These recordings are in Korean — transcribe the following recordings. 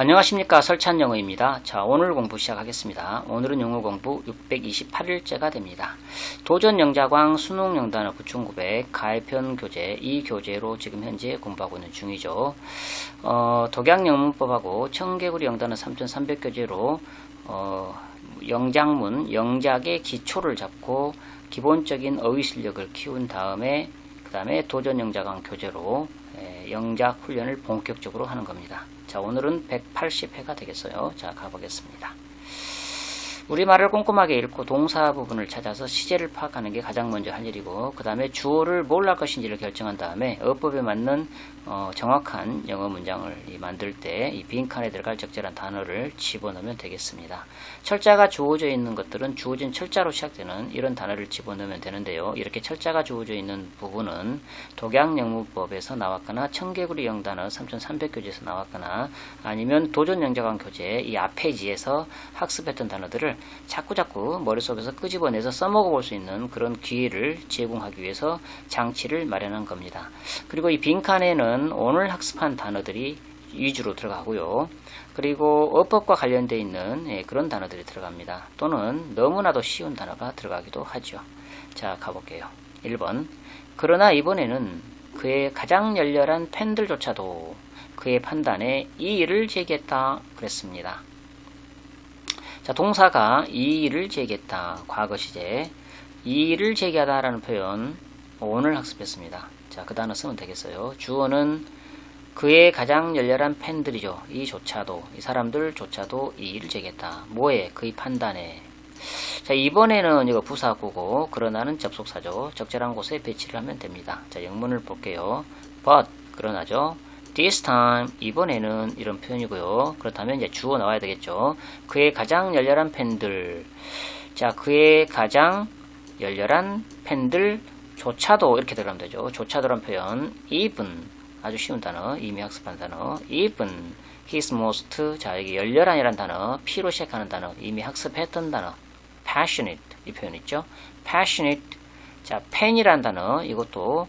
안녕하십니까 설찬 영어입니다. 자 오늘 공부 시작하겠습니다. 오늘은 영어 공부 628일째가 됩니다. 도전 영자광 수능 영단어 9900 가해편 교재 이 교재로 지금 현재 공부하고 있는 중이죠. 어, 독약 영문법하고 청개구리 영단어 3300 교재로 어, 영작문 영작의 기초를 잡고 기본적인 어휘 실력을 키운 다음에 그 다음에 도전 영자광 교재로 에, 영작 훈련을 본격적으로 하는 겁니다. 자, 오늘은 180회가 되겠어요. 자, 가보겠습니다. 우리말을 꼼꼼하게 읽고 동사 부분을 찾아서 시제를 파악하는 게 가장 먼저 할 일이고 그 다음에 주어를 뭘 할 것인지를 결정한 다음에 어법에 맞는 어, 정확한 영어 문장을 이 만들 때 이 빈칸에 들어갈 적절한 단어를 집어넣으면 되겠습니다. 철자가 주어져 있는 것들은 주어진 철자로 시작되는 이런 단어를 집어넣으면 되는데요. 이렇게 철자가 주어져 있는 부분은 독약영문법에서 나왔거나 청개구리 영단어 3300교재에서 나왔거나 아니면 도전영자관 교재 이 앞페이지에서 학습했던 단어들을 자꾸자꾸 머릿속에서 끄집어내서 써먹어 볼 수 있는 그런 기회를 제공하기 위해서 장치를 마련한 겁니다. 그리고 이 빈칸에는 오늘 학습한 단어들이 위주로 들어가고요. 그리고 어법과 관련되어 있는 예, 그런 단어들이 들어갑니다. 또는 너무나도 쉬운 단어가 들어가기도 하죠. 자, 가볼게요. 1번. 그러나 이번에는 그의 가장 열렬한 팬들조차도 그의 판단에 이의를 제기했다 그랬습니다. 자, 동사가 이의를 제기했다. 과거 시제. 이의를 제기하다라는 표현 오늘 학습했습니다. 자, 그 단어 쓰면 되겠어요. 주어는 그의 가장 열렬한 팬들이죠. 이조차도, 이 사람들조차도 이의를 제기했다. 뭐에? 그의 판단에. 자, 이번에는 이거 부사구고, 그러나는 접속사죠. 적절한 곳에 배치를 하면 됩니다. 자, 영문을 볼게요. but, 그러나죠. This time, 이번에는 이런 표현이고요. 그렇다면 이제 주어 나와야 되겠죠. 그의 가장 열렬한 팬들. 자, 그의 가장 열렬한 팬들 조차도 이렇게 들어가면 되죠. 조차도란 표현, even. 아주 쉬운 단어, 이미 학습한 단어. even his most 자 여기 열렬한이란 단어, P로 시작하는 단어, 이미 학습했던 단어. passionate 이 표현 있죠. passionate 자 팬이란 단어 이것도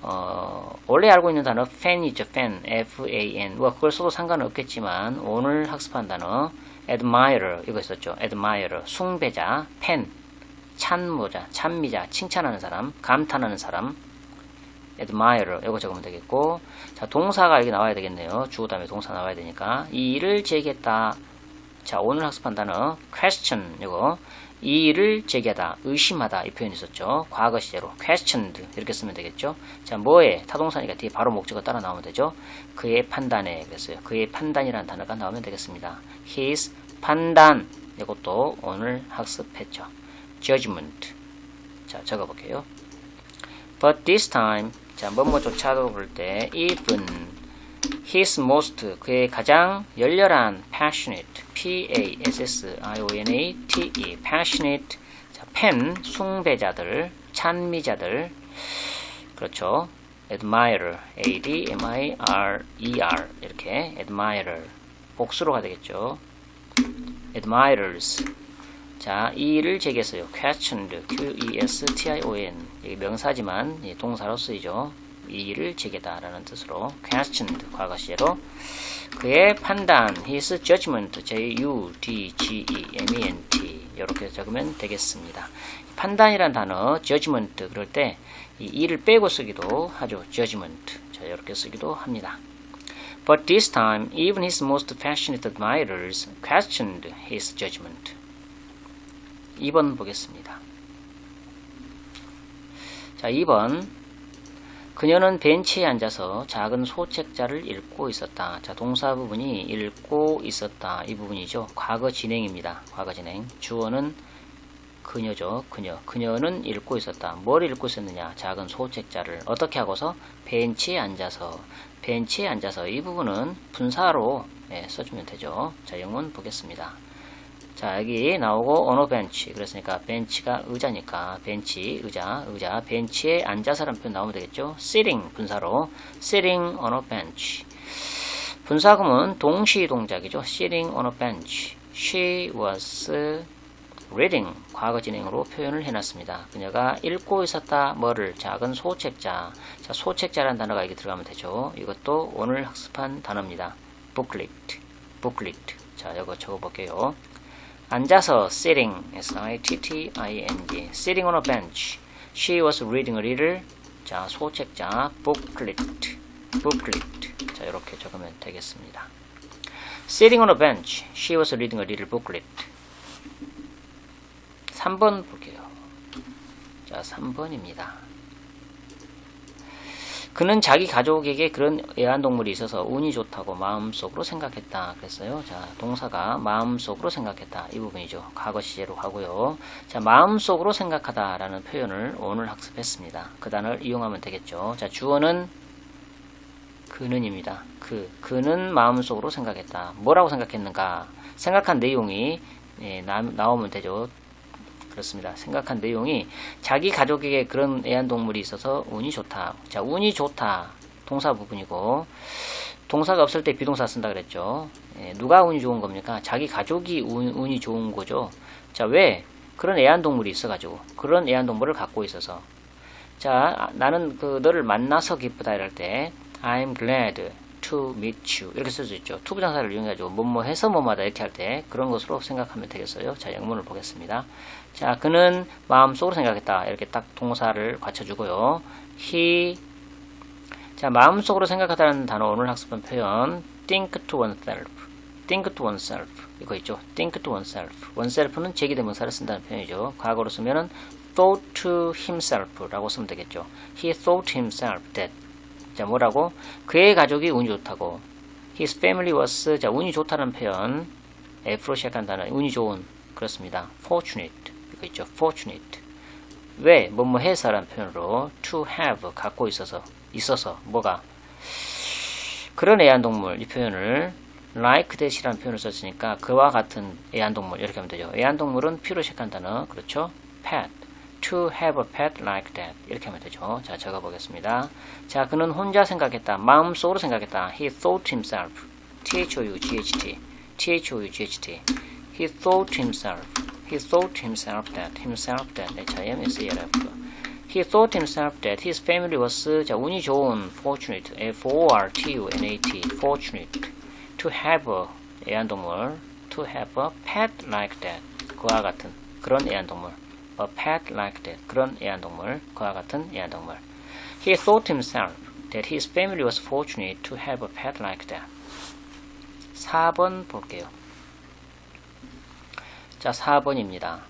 어, 원래 알고 있는 단어 fan이죠. fan, f-a-n. 뭐 그걸 써도 상관은 없겠지만 오늘 학습한 단어 admire 이거 있었죠. admire 숭배자, 팬, 찬모자, 찬미자, 칭찬하는 사람, 감탄하는 사람. admire 이거 적으면 되겠고 자 동사가 여기 나와야 되겠네요 주어 다음에 동사 나와야 되니까 이 일을 제기했다 자 오늘 학습한 단어 question 이거. 이 일을 제기하다 의심하다 이 표현이 있었죠. 과거 시제로 questioned 이렇게 쓰면 되겠죠. 자 뭐에? 타동사니까 뒤에 바로 목적어 따라 나오면 되죠. 그의 판단에 그랬어요. 그의 판단이라는 단어가 나오면 되겠습니다. his 판단. 이것도 오늘 학습했죠. judgment. 자 적어볼게요. But this time 자, 뭐뭐조차도 부를 때 even his most 그의 가장 열렬한 passionate p a s s i o n a t e passionate 자, 팬 숭배자들 찬미자들 그렇죠 admire a d m i r e r 이렇게 admire 복수로가 되겠죠 admirers 자, 이 일을 제기했어요. questioned, q-e-s-t-i-o-n. 명사지만 동사로 쓰이죠. 이 일을 제기다라는 뜻으로 questioned, 과거 시제로. 그의 판단, his judgment, j-u-d-g-e-m-e-n-t. 이렇게 적으면 되겠습니다. 판단이란 단어, judgment, 그럴 때이 일을 빼고 쓰기도 하죠. judgment. 자, 이렇게 쓰기도 합니다. But this time, even his most passionate admirers questioned his judgment. 2번 보겠습니다. 자, 2번. 그녀는 벤치에 앉아서 작은 소책자를 읽고 있었다. 자, 동사 부분이 읽고 있었다. 이 부분이죠. 과거 진행입니다. 과거 진행. 주어는 그녀죠. 그녀. 그녀는 읽고 있었다. 뭘 읽고 있었느냐? 작은 소책자를. 어떻게 하고서? 벤치에 앉아서. 벤치에 앉아서. 이 부분은 분사로 네, 써주면 되죠. 자, 영문 보겠습니다. 자 여기 나오고 a bench 그랬으니까 벤치가 의자니까 벤치 의자 의자. 벤치에 앉아서라는 표현 나오면 되겠죠? sitting 분사로. sitting on a bench. 분사금은 동시 동작이죠. sitting on a bench. she was reading 과거 진행으로 표현을 해놨습니다. 그녀가 읽고 있었다 뭐를. 작은 소책자. 자 소책자라는 단어가 여기 들어가면 되죠. 이것도 오늘 학습한 단어입니다. booklet booklet. 자, 이거 적어볼게요. 앉아서 sitting, s-i-t-t-i-n-g, sitting on a bench. She was reading a little, 자, 소책자, booklet, booklet. 자, 이렇게 적으면 되겠습니다. Sitting on a bench, she was reading a little booklet. 3번 볼게요. 자, 3번입니다. 그는 자기 가족에게 그런 애완동물이 있어서 운이 좋다고 마음속으로 생각했다. 그랬어요. 자, 동사가 마음속으로 생각했다. 이 부분이죠. 과거 시제로 가고요. 자, 마음속으로 생각하다라는 표현을 오늘 학습했습니다. 그 단어를 이용하면 되겠죠. 자, 주어는 그는입니다. 그, 그는 마음속으로 생각했다. 뭐라고 생각했는가? 생각한 내용이 예, 나, 나오면 되죠. 그렇습니다. 생각한 내용이 자기 가족에게 그런 애완동물이 있어서 운이 좋다. 자, 운이 좋다. 동사 부분이고 동사가 없을 때 비동사 쓴다 그랬죠. 예, 누가 운이 좋은 겁니까? 자기 가족이 운, 운이 좋은 거죠. 자, 왜? 그런 애완동물이 있어가지고 그런 애완동물을 갖고 있어서 자, 나는 그 너를 만나서 기쁘다 이럴 때 I'm glad to meet you 이렇게 쓸 수 있죠. 투부정사를 이용해가지고 뭐뭐 해서 뭐마다 이렇게 할 때 그런 것으로 생각하면 되겠어요. 자, 영문을 보겠습니다. 자, 그는 마음속으로 생각했다. 이렇게 딱 동사를 갖춰주고요. he 자, 마음속으로 생각하다는 단어 오늘 학습한 표현 think to oneself think to oneself 이거 있죠. think to oneself oneself는 제기대명사를 쓴다는 표현이죠. 과거로 쓰면은 thought to himself라고 쓰면 되겠죠. he thought himself that 자, 뭐라고? 그의 가족이 운이 좋다고. His family was, 자, 운이 좋다는 표현. F로 시작한 단어, 운이 좋은. 그렇습니다. fortunate. 이거 있죠. fortunate. 왜? 뭐뭐 해서라는 표현으로 to have, 갖고 있어서, 있어서, 뭐가? 그런 애완동물, 이 표현을 like that이라는 표현을 썼으니까 그와 같은 애완동물, 이렇게 하면 되죠. 애완동물은 P로 시작한 단어, 그렇죠? pet. To have a pet like that 이렇게 하면 되죠. 자 적어보겠습니다. 자 그는 혼자 생각했다. 마음속으로 생각했다. He thought himself. T-H-O-U-G-H-T T-H-O-U-G-H-T He thought himself. He thought himself that. Himself that. 네, 자, M-S-E-L-F. He thought himself that his family was 자 운이 좋은 fortunate F-O-R-T-U-N-A-T fortunate to have a 애완동물 to have a pet like that 그와 같은 그런 애완동물 a pet like that. 그런 애완동물, 그와 같은 애완동물. He thought himself that his family was fortunate to have a pet like that. 4번 볼게요. 자, 4번입니다.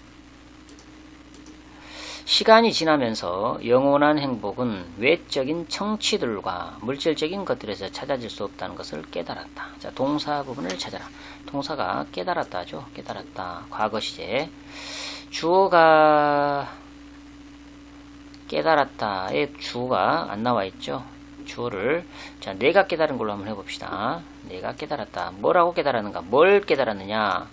시간이 지나면서 영원한 행복은 외적인 청취들과 물질적인 것들에서 찾아질 수 없다는 것을 깨달았다. 자, 동사 부분을 찾아라. 동사가 깨달았다죠. 깨달았다. 과거 시제. 주어가 깨달았다의 주어가 안 나와 있죠. 주어를 자 내가 깨달은 걸로 한번 해봅시다. 내가 깨달았다. 뭐라고 깨달았는가? 뭘 깨달았느냐?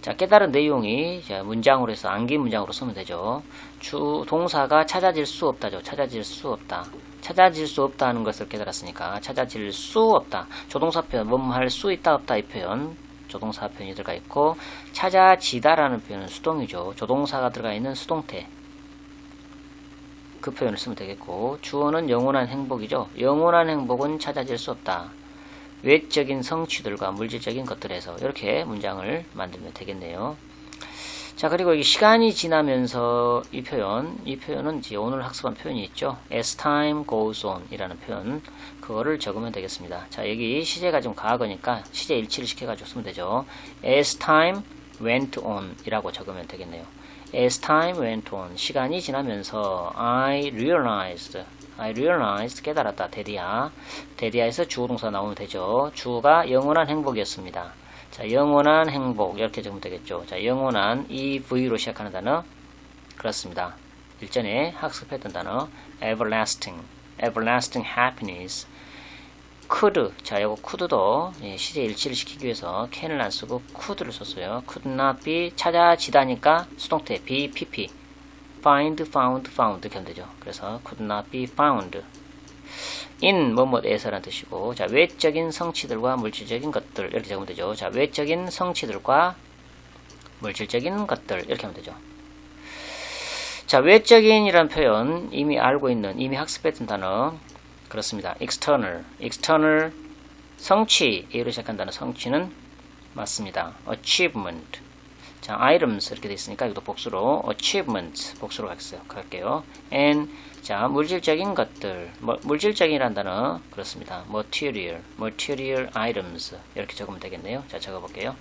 자 깨달은 내용이 자, 문장으로 해서 암기 문장으로 쓰면 되죠. 주 동사가 찾아질 수 없다죠. 찾아질 수 없다. 찾아질 수 없다는 것을 깨달았으니까 찾아질 수 없다. 조동사 표현 뭐뭐 할 수 있다 없다 이 표현 조동사 표현이 들어가 있고 찾아지다라는 표현은 수동이죠. 조동사가 들어가 있는 수동태. 그 표현을 쓰면 되겠고 주어는 영원한 행복이죠. 영원한 행복은 찾아질 수 없다. 외적인 성취들과 물질적인 것들에서 이렇게 문장을 만들면 되겠네요. 자 그리고 이 시간이 지나면서 이 표현 이 표현은 이제 오늘 학습한 표현이 있죠. as time goes on 이라는 표현 그거를 적으면 되겠습니다. 자 여기 시제가 좀 과거니까 시제 일치를 시켜가지고 쓰면 되죠. as time went on 이라고 적으면 되겠네요. as time went on 시간이 지나면서 I realized I realized 깨달았다 데디아 데디아에서 주어동사 나오면 되죠. 주어가 영원한 행복이었습니다. 자, 영원한 행복 이렇게 적으면 되겠죠. 자, 영원한 이 V로 시작하는 단어 그렇습니다. 일전에 학습했던 단어 everlasting, everlasting happiness. could 자, 이거 could도 예, 시제 일치를 시키기 위해서 can을 안 쓰고 could를 썼어요. could not be 찾아지다니까 수동태 be, pp. find, found, found 이렇게 하면 되죠. 그래서 could not be found. In 뭐뭐에서라는 뜻이고 자 외적인 성취들과 물질적인 것들 이렇게 적으면 되죠. 자 외적인 성취들과 물질적인 것들 이렇게 하면 되죠. 자 외적인이라는 표현 이미 알고 있는 이미 학습했던 단어 그렇습니다. external, external 성취 A로 시작한다는 성취는 맞습니다. achievement 자, items 이렇게 돼 있으니까 이것도 복수로 achievement 복수로. 갈게요. and 자, 물질적인 것들. 뭐, 물질적이라는 단어 그렇습니다. material, material items 이렇게 적으면 되겠네요. 자, 적어 볼게요.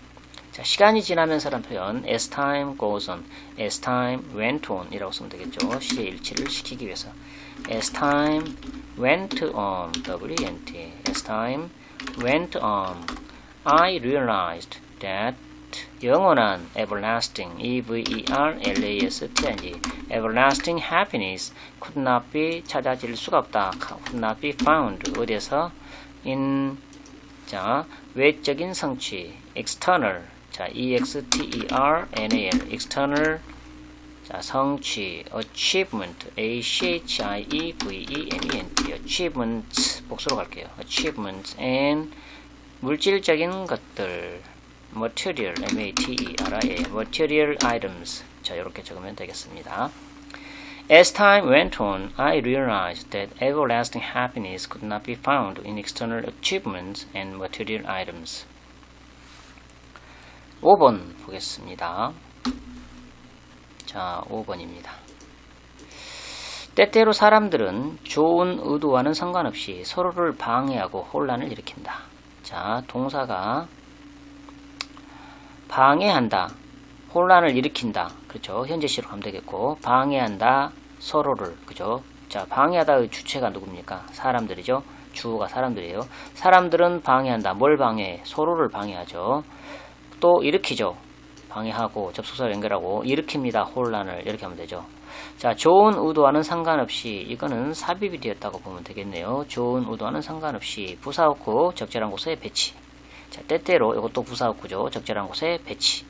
자, 시간이 지나면서란 표현 as time goes on, as time went on 이라고 쓰면 되겠죠. 시의 일치를 시키기 위해서. as time went on, W-E-N-T, as time went on, I realized that 영원한 everlasting, E-V-E-R-L-A-S-T-I-N-G, everlasting happiness could not be 찾아질 수가 없다. could not be found. 어디에서? in 자 외적인 성취, external, 자 E-X-T-E-R-N-A-L, external 자, 성취, achievement, A-C-H-I-E-V-E-M-E-N-T, achievement, 복수로 갈게요. achievement, and 물질적인 것들, material, M-A-T-E-R-I-A, material items. 자, 이렇게 적으면 되겠습니다. As time went on, I realized that everlasting happiness could not be found in external achievements and material items. 5번 보겠습니다. 자, 5번입니다. 때때로 사람들은 좋은 의도와는 상관없이 서로를 방해하고 혼란을 일으킨다. 자, 동사가 방해한다. 혼란을 일으킨다. 그렇죠. 현재 시로 가면 되겠고 방해한다. 서로를. 그죠? 자, 방해하다의 주체가 누굽니까? 사람들이죠. 주어가 사람들이에요. 사람들은 방해한다. 뭘 방해? 서로를 방해하죠. 또 일으키죠. 방해하고 접속사를 연결하고 일으킵니다. 혼란을 이렇게 하면 되죠. 자, 좋은 의도와는 상관없이 이거는 삽입이 되었다고 보면 되겠네요. 좋은 의도와는 상관없이 부사없고 적절한 곳에 배치. 자, 때때로 이것도 부사없고죠. 적절한 곳에 배치.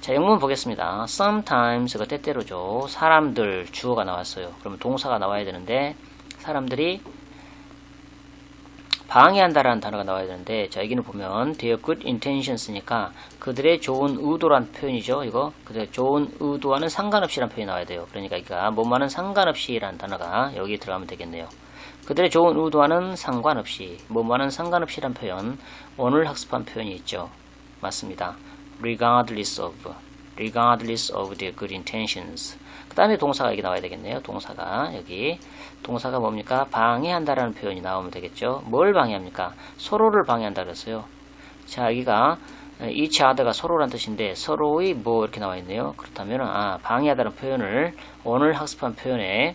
자, 영문 보겠습니다. Sometimes 이거 때때로죠. 사람들 주어가 나왔어요. 그러면 동사가 나와야 되는데 사람들이 방해한다라는 단어가 나와야 되는데 자 여기는 보면 their good intentions니까 그들의 좋은 의도란 표현이죠 이거 그들의 좋은 의도와는 상관없이란 표현이 나와야 돼요 그러니까 이가 뭐만은 상관없이라는 단어가 여기 들어가면 되겠네요 그들의 좋은 의도와는 상관없이 뭐만은 상관없이란 표현 오늘 학습한 표현이 있죠 맞습니다 regardless of regardless of their good intentions 그 다음에 동사가 여기 나와야 되겠네요 동사가 여기 동사가 뭡니까? 방해한다라는 표현이 나오면 되겠죠. 뭘 방해합니까? 서로를 방해한다 그랬어요. 자, 여기가 each other가 서로란 뜻인데 서로의 뭐 이렇게 나와 있네요. 그렇다면 아, 방해하다는 표현을 오늘 학습한 표현에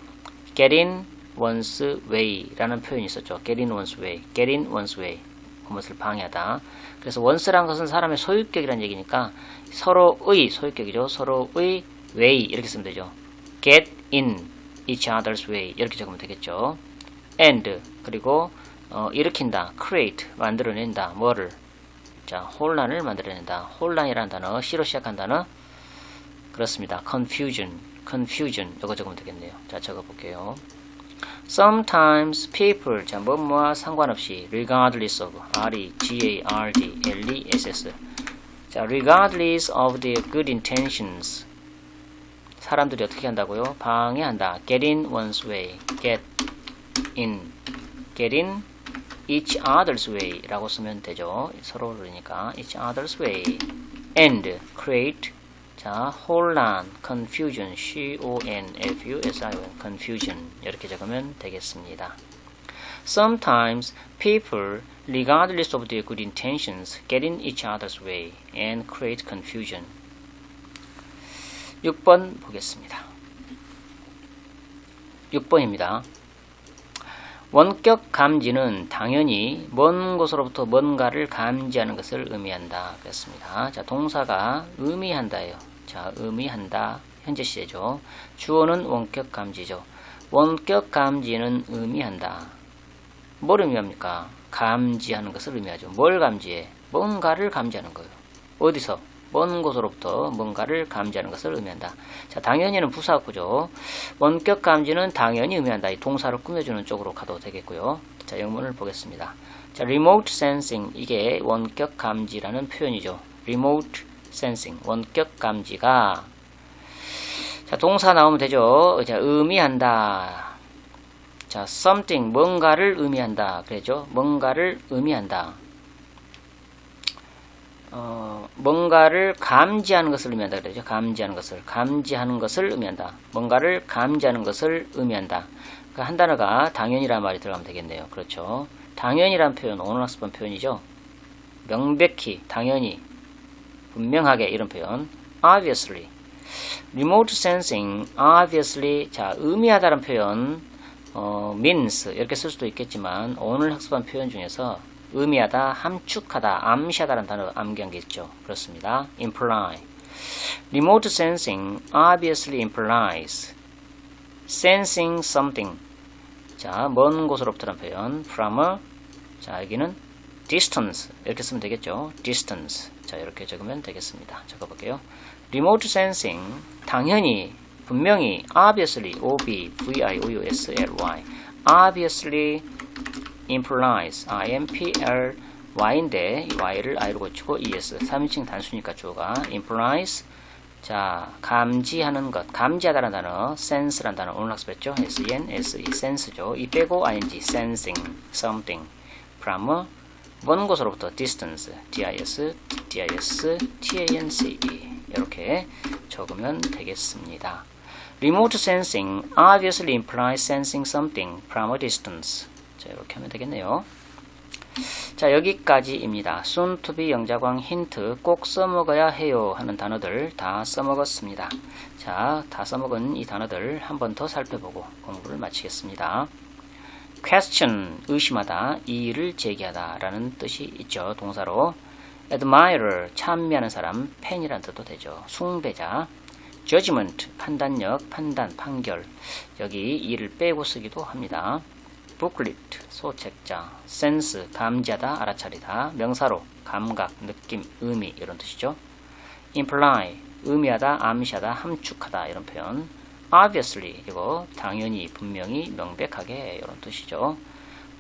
get in one's way라는 표현이 있었죠. get in one's way, get in one's way. 그것을 방해하다. 그래서 once란 것은 사람의 소유격이라는 얘기니까 서로의 소유격이죠. 서로의 way 이렇게 쓰면 되죠. get in each other's way 이렇게 적으면 되겠죠. and 그리고 어, 일으킨다, create 만들어낸다, 뭐를 자 혼란을 만들어낸다. 혼란이라는 단어 C로 시작한 단어 그렇습니다. confusion, confusion 이거 적으면 되겠네요. 자 적어볼게요. Sometimes people 자 뭐뭐와 상관없이 regardless of R E G A R D L E S S 자 regardless of their good intentions 사람들이 어떻게 한다고요? 방해한다. Get in one's way. Get in. Get in each other's way 라고 쓰면 되죠. 서로 그러니까 each other's way. And create 자 혼란, confusion, C-O-N-F-U-S-I-O-N, confusion 이렇게 적으면 되겠습니다. Sometimes people, regardless of their good intentions, get in each other's way and create confusion. 6번 보겠습니다. 6번입니다. 원격 감지는 당연히 먼 곳으로부터 뭔가를 감지하는 것을 의미한다. 그랬습니다. 자, 동사가 의미한다예요. 자, 의미한다. 현재 시제죠. 주어는 원격 감지죠. 원격 감지는 의미한다. 뭘 의미합니까? 감지하는 것을 의미하죠. 뭘 감지해? 뭔가를 감지하는 거예요. 어디서? 먼 곳으로부터 뭔가를 감지하는 것을 의미한다. 자, 당연히는 부사구죠. 원격 감지는 당연히 의미한다. 이 동사를 꾸며주는 쪽으로 가도 되겠고요. 자, 영문을 보겠습니다. 자, remote sensing 이게 원격 감지라는 표현이죠. remote sensing 원격 감지가 자, 동사 나오면 되죠. 자, 의미한다. 자, something 뭔가를 의미한다. 그래죠? 뭔가를 의미한다. 어, 뭔가를 감지하는 것을 의미한다 그러죠. 감지하는 것을 감지하는 것을 의미한다. 뭔가를 감지하는 것을 의미한다. 그러니까 한 단어가 당연이라는 말이 들어가면 되겠네요. 그렇죠. 당연이란 표현 오늘 학습한 표현이죠. 명백히, 당연히, 분명하게 이런 표현. obviously. remote sensing, obviously. 자, 의미하다는 표현 어, means 이렇게 쓸 수도 있겠지만 오늘 학습한 표현 중에서 의미하다, 함축하다, 암시하다라는 단어 암기한 게 있죠. 그렇습니다. imply. remote sensing obviously implies sensing something. 자, 먼 곳으로부터라는 표현 from a 자, 여기는 distance 이렇게 쓰면 되겠죠. distance. 자, 이렇게 적으면 되겠습니다. 적어볼게요. remote sensing 당연히 분명히 obviously o b v i o u s l y obviously implies i m p l y인데 이 y를 i로 고치고 es 3인칭 단수니까 주어가 implies 자 감지하는 것 감지하다는 단어 sense라는 단어 오늘 학습했죠 s e n s e sense죠 이 빼고 ing sensing something from 먼 곳으로부터 distance d i s d i s t a n c e 이렇게 적으면 되겠습니다. Remote sensing obviously implies sensing something from a distance. 자, 이렇게 하면 되겠네요. 자, 여기까지입니다. soon to be 영자광 힌트 꼭 써먹어야 해요 하는 단어들 다 써먹었습니다. 자, 다 써먹은 이 단어들 한 번 더 살펴보고 공부를 마치겠습니다. Question, 의심하다, 이의를 제기하다 라는 뜻이 있죠. 동사로 admire, 찬미하는 사람, 팬이라는 뜻도 되죠. 숭배자, judgment, 판단력, 판단, 판결. 여기 이를 빼고 쓰기도 합니다. booklet, 소책자, sense, 감지하다, 알아차리다, 명사로, 감각, 느낌, 의미 이런 뜻이죠. imply, 의미하다, 암시하다, 함축하다 이런 표현. Obviously, 이거 당연히, 분명히, 명백하게 이런 뜻이죠.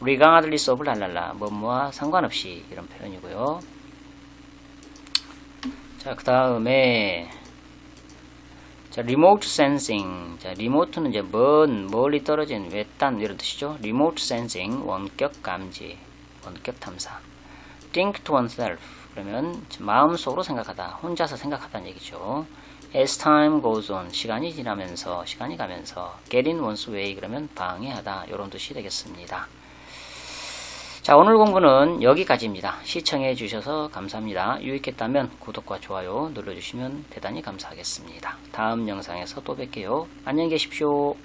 regardless of 랄랄라, 뭐뭐와 상관없이 이런 표현이고요. 자, 그 다음에 자, remote sensing. 자, remote는 이제 먼, 멀리 떨어진, 외딴 이런 뜻이죠. remote sensing, 원격 감지, 원격 탐사. think to oneself. 그러면 마음속으로 생각하다, 혼자서 생각하다는 얘기죠. As time goes on. 시간이 지나면서, 시간이 가면서 get in one's way. 그러면 방해하다. 이런 뜻이 되겠습니다. 자, 오늘 공부는 여기까지입니다. 시청해 주셔서 감사합니다. 유익했다면 구독과 좋아요 눌러주시면 대단히 감사하겠습니다. 다음 영상에서 또 뵐게요. 안녕히 계십시오.